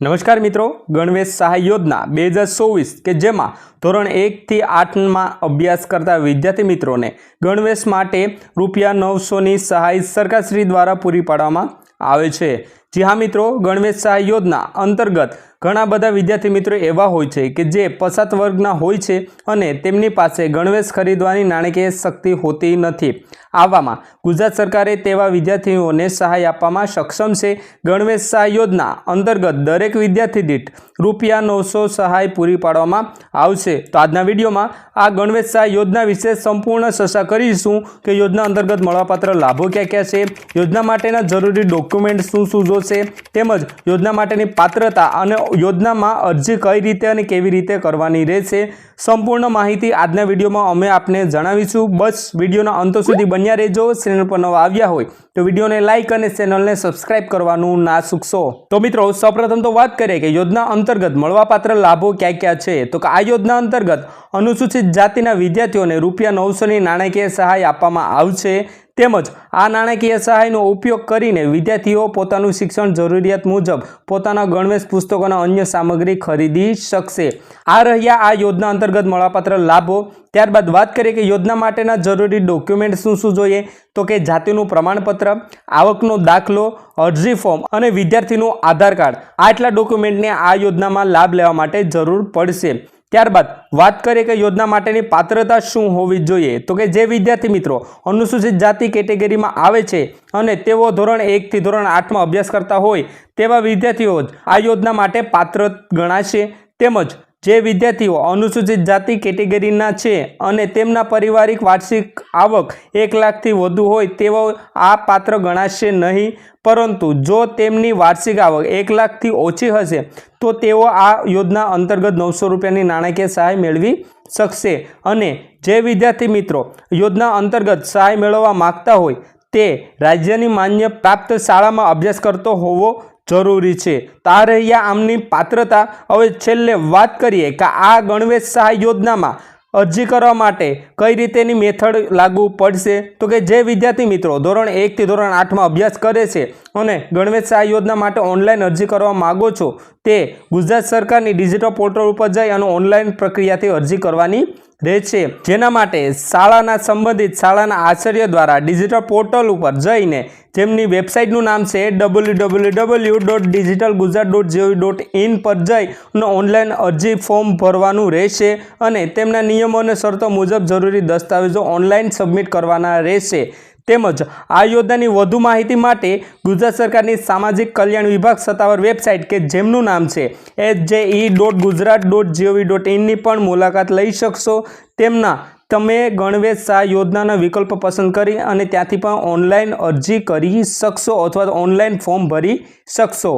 નમસ્કાર મિત્રો, ગણવેશ સહાય યોજના બે હજાર ચોવીસ કે જેમાં ધોરણ એકથી આઠમાં અભ્યાસ કરતા વિદ્યાર્થી મિત્રોને ગણવેશ માટે રૂપિયા નવસોની સહાય સરકારશ્રી દ્વારા પૂરી પાડવામાં આવે છે. જી હા મિત્રો, ગણવેશ સહાય યોજના અંતર્ગત ઘણા બધા વિદ્યાર્થી મિત્રો એવા હોય છે કે જે પછાત વર્ગના હોય છે અને તેમની પાસે ગણવેશ ખરીદવાની નાણાકીય શક્તિ હોતી નથી. આવામાં ગુજરાત સરકારે તેવા વિદ્યાર્થીઓને સહાય આપવામાં સક્ષમ છે. ગણવેશ સહાય યોજના અંતર્ગત દરેક વિદ્યાર્થી દીઠ રૂપિયા નવસો સહાય પૂરી પાડવામાં આવશે. તો આજના વિડીયોમાં આ ગણવેશ સહાય યોજના વિશે સંપૂર્ણ ચર્ચા કરીશું કે યોજના અંતર્ગત મળવાપાત્ર લાભો ક્યાં ક્યાં છે, યોજના માટેના જરૂરી ડોક્યુમેન્ટ શું શું જોશે તેમજ યોજના માટેની પાત્રતા અને યોજનામાં અરજી કઈ રીતે અને કેવી રીતે કરવાની રહેશે, સંપૂર્ણ માહિતી આજના વિડીયોમાં અમે આપને જણાવીશું. બસ, વિડીયોના અંત સુધી બન્યા રહેજો. ચેનલ પર નવા આવ્યા હોય તો વિડીયોને લાઇક અને ચેનલને સબસ્ક્રાઇબ કરવાનું ના ચૂકશો તો મિત્રો, સૌપ્રથમ તો વાત કરીએ કે યોજના અંતર્ગત મળવાપાત્ર લાભો ક્યાં ક્યાં છે? તો આ યોજના અંતર્ગત અનુસૂચિત જાતિના વિદ્યાર્થીઓને રૂપિયા નવસોની નાણાકીય સહાય આપવામાં આવશે. તેમજ આ નાણાકીય સહાયનો ઉપયોગ કરીને વિદ્યાર્થીઓ પોતાનું શિક્ષણ જરૂરિયાત મુજબ પોતાના ગણવેશ પુસ્તકોના અન્ય સામગ્રી ખરીદી શકશે. આ રહ્યા આ યોજના અંતર્ગત મળવાપાત્ર લાભો. ત્યારબાદ વાત કરીએ કે યોજના માટેના જરૂરી ડોક્યુમેન્ટ શું શું જોઈએ? તો કે જાતિનું પ્રમાણપત્ર, આવકનો દાખલો, અરજી ફોર્મ અને વિદ્યાર્થીનું આધાર કાર્ડ. આટલા ડોક્યુમેન્ટને આ યોજનામાં લાભ લેવા માટે જરૂર પડશે. ત્યારબાદ વાત કરીએ કે યોજના માટેની પાત્રતા શું હોવી જોઈએ? તો કે જે વિદ્યાર્થી મિત્રો અનુસૂચિત જાતિ કેટેગરીમાં આવે છે અને તેઓ ધોરણ એકથી ધોરણ આઠમાં અભ્યાસ કરતા હોય, તેવા વિદ્યાર્થીઓ જ આ યોજના માટે પાત્ર ગણાશે. તેમજ જે વિદ્યાર્થીઓ અનુસૂચિત જાતિ કેટેગરીના છે અને તેમના પારિવારિક વાર્ષિક આવક એક લાખથી વધુ હોય તેઓ આ પાત્ર ગણાશે નહીં. પરંતુ જો તેમની વાર્ષિક આવક એક લાખથી ઓછી હશે, તો તેઓ આ યોજના અંતર્ગત નવસો રૂપિયાની નાણાકીય સહાય મેળવી શકશે. અને જે વિદ્યાર્થી મિત્રો યોજના અંતર્ગત સહાય મેળવવા માગતા હોય, તે રાજ્યની માન્ય પ્રાપ્ત શાળામાં અભ્યાસ કરતો હોવો જરૂરી છે. તારૈયા આમની પાત્રતા. હવે છેલ્લે વાત કરીએ કે આ ગણવેશ સહાય યોજનામાં અરજી કરવા માટે કઈ રીતેની મેથડ લાગુ પડશે? તો કે જે વિદ્યાર્થી મિત્રો ધોરણ એકથી ધોરણ આઠમાં અભ્યાસ કરે છે અને ગણવેશ સહાય યોજના માટે ઓનલાઈન અરજી કરવા માગો છો, તે ગુજરાત સરકારની ડિજિટલ પોર્ટલ ઉપર જઈ અને ઓનલાઈન પ્રક્રિયાથી અરજી કરવાની રહેશે જેના માટે શાળાના સંબંધિત શાળાના આચાર્ય દ્વારા ડિજિટલ પોર્ટલ ઉપર જઈને જેમની વેબસાઇટનું નામ છે W W W dot digital Gujarat dot G O V dot in પર જઈ અને ઓનલાઈન અરજી ફોર્મ ભરવાનું રહેશે અને તેમના નિયમો અને શરતો મુજબ જરૂરી દસ્તાવેજો ઓનલાઈન સબમિટ કરવાના રહેશે. તેમજ આ યોજનાની વધુ માહિતી માટે ગુજરાત સરકારની સામાજિક કલ્યાણ વિભાગ સત્તાવાર વેબસાઇટ કે જેમનું નામ છે H J E dot Gujarat dot G O V dot ઇનની પણ મુલાકાત લઈ શકશો. તેમના તમે ગણવેશ શાહ યોજનાના વિકલ્પ પસંદ કરી અને ત્યાંથી પણ ઓનલાઈન અરજી કરી શકશો અથવા તો ઓનલાઈન ફોર્મ ભરી શકશો.